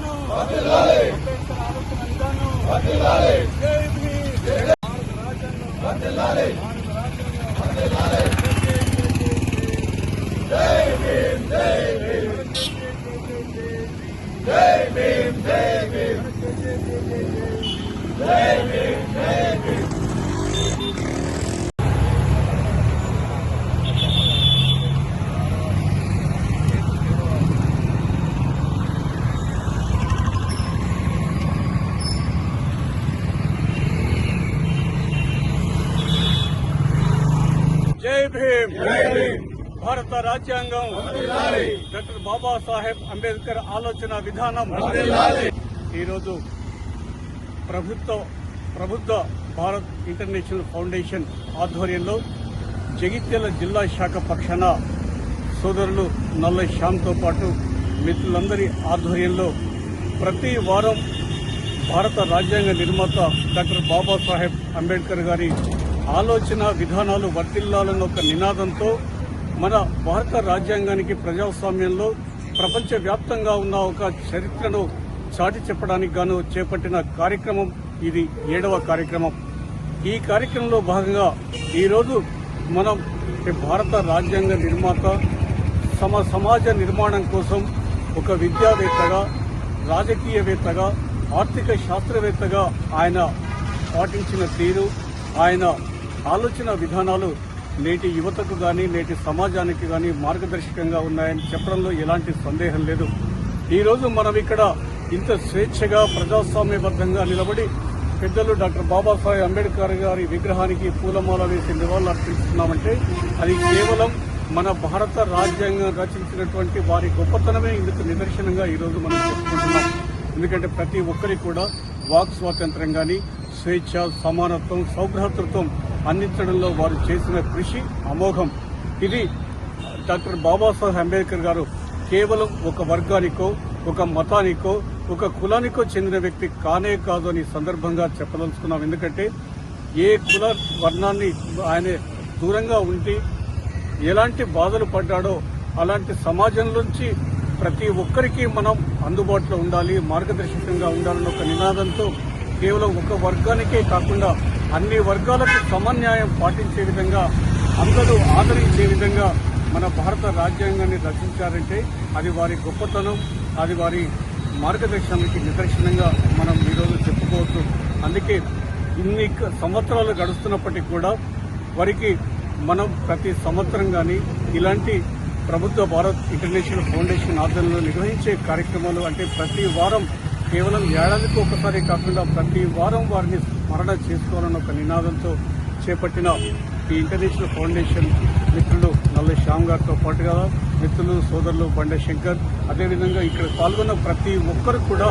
విధానం ఆలోచన విధానం జై భీమ్ జై భీమ్. జై భారత రాజ్యాంగం. డాక్టర్ బాబాసాహెబ్ అంబేద్కర్ ఆలోచన విధానం. ఈరోజు ప్రభుత్వ ప్రభుత్వ భారత్ ఇంటర్నేషనల్ ఫౌండేషన్ ఆధ్వర్యంలో జగిత్యాల జిల్లా శాఖ పక్షాన సోదరులు నల్ల శ్యామ్తో పాటు మిత్రులందరి ఆధ్వర్యంలో ప్రతి వారం భారత రాజ్యాంగ నిర్మాత డాక్టర్ బాబాసాహెబ్ అంబేద్కర్ గారి ఆలోచన విధానాలు వర్తిల్లాలన్న ఒక నినాదంతో మన భారత రాజ్యాంగానికి ప్రజాస్వామ్యంలో ప్రపంచవ్యాప్తంగా ఉన్న ఒక చరిత్రను చాటి చెప్పడానికి గాను చేపట్టిన కార్యక్రమం ఇది ఏడవ కార్యక్రమం. ఈ కార్యక్రమంలో భాగంగా ఈరోజు మనం భారత రాజ్యాంగ నిర్మాత సమ సమాజ నిర్మాణం కోసం ఒక విద్యావేత్తగా రాజకీయవేత్తగా ఆర్థిక శాస్త్రవేత్తగా ఆయన పాటించిన తీరు ఆయన ఆలోచన విధానాలు నేటి యువతకు కానీ నేటి సమాజానికి కానీ మార్గదర్శకంగా ఉన్నాయని చెప్పడంలో ఎలాంటి సందేహం లేదు. ఈరోజు మనం ఇక్కడ ఇంత స్వేచ్ఛగా ప్రజాస్వామ్యబద్ధంగా నిలబడి పెద్దలు డాక్టర్ బాబాసాహెబ్ అంబేద్కర్ గారి విగ్రహానికి పూలమాల వేసి నివాళులు అర్పిస్తున్నామంటే అది కేవలం మన భారత రాజ్యాంగం రచించినటువంటి వారి గొప్పతనమే ఇందుకు నిదర్శనంగా ఈరోజు మనం చెప్పుకుంటున్నాం. ఎందుకంటే ప్రతి ఒక్కరికి కూడా వాక్ స్వాతంత్రం కానీ స్వేచ్ఛ సమానత్వం సౌభ్రాతృత్వం అందించడంలో వారు చేసిన కృషి అమోఘం. ఇది డాక్టర్ బాబాసాహెబ్ అంబేద్కర్ గారు కేవలం ఒక వర్గానికో ఒక మతానికో ఒక కులానికో చెందిన వ్యక్తి కానే కాదు అని సందర్భంగా చెప్పదలుచుకున్నాం. ఎందుకంటే ఏ కుల వర్ణాన్ని ఆయన దూరంగా ఉండి ఎలాంటి బాధలు పడ్డాడో అలాంటి సమాజంలోంచి ప్రతి ఒక్కరికి మనం అందుబాటులో ఉండాలి మార్గదర్శకంగా ఉండాలన్న ఒక నినాదంతో కేవలం ఒక వర్గానికే కాకుండా అన్ని వర్గాలకు సమన్యాయం పాటించే విధంగా అందరూ ఆదరించే విధంగా మన భారత రాజ్యాంగాన్ని రచించారంటే అది వారి గొప్పతనం అది వారి మార్గదర్శనానికి నిదర్శనంగా మనం ఈరోజు చెప్పుకోవచ్చు. అందుకే ఇన్ని సంవత్సరాలు గడుస్తున్నప్పటికీ కూడా వారికి మనం ప్రతి సంవత్సరం కానీ ఇలాంటి ప్రభుత్వ భారత్ ఇంటర్నేషనల్ ఫౌండేషన్ ఆధ్వర్యంలో నిర్వహించే కార్యక్రమాలు అంటే ప్రతి వారం కేవలం ఏడాదికి ఒకసారి కాకుండా ప్రతి వారం వారిని స్మరణ చేసుకోవాలన్న ఒక నినాదంతో చేపట్టిన ఈ ఇంటర్నేషనల్ ఫౌండేషన్ మిత్రులు నల్ల శ్యామ్ గారితో పాటుగా మిత్రులు సోదరులు బండ శంకర్. అదేవిధంగా ఇక్కడ పాల్గొన్న ప్రతి ఒక్కరు కూడా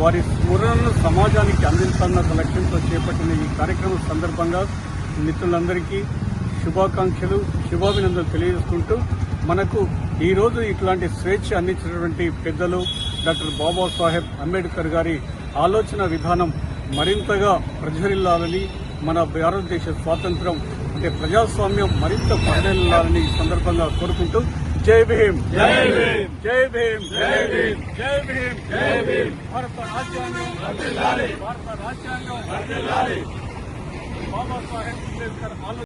వారి స్మరణను సమాజానికి అందించాలన్న ఒక లక్ష్యంతో చేపట్టిన ఈ కార్యక్రమం సందర్భంగా మిత్రులందరికీ శుభాకాంక్షలు శుభాభినందనలు తెలియజేసుకుంటూ మనకు ఈరోజు ఇట్లాంటి స్వేచ్ఛ అందించినటువంటి పెద్దలు డాక్టర్ బాబాసాహెబ్ అంబేద్కర్ గారి ఆలోచన విధానం మరింతగా ప్రజ్వరిల్లాలని మన భారతదేశ స్వాతంత్రం అంటే ప్రజాస్వామ్యం మరింత పరిణిల్లాలని ఈ సందర్భంగా కోరుకుంటూ జై భీమ్. జై భీమ్. జై భీమ్. జై భీమ్. జై భీమ్. జై భీమ్. భారత రాజ్యాంగం. భారత రాజ్యాంగం. బాబాసాహెబ్ అంబేద్కర్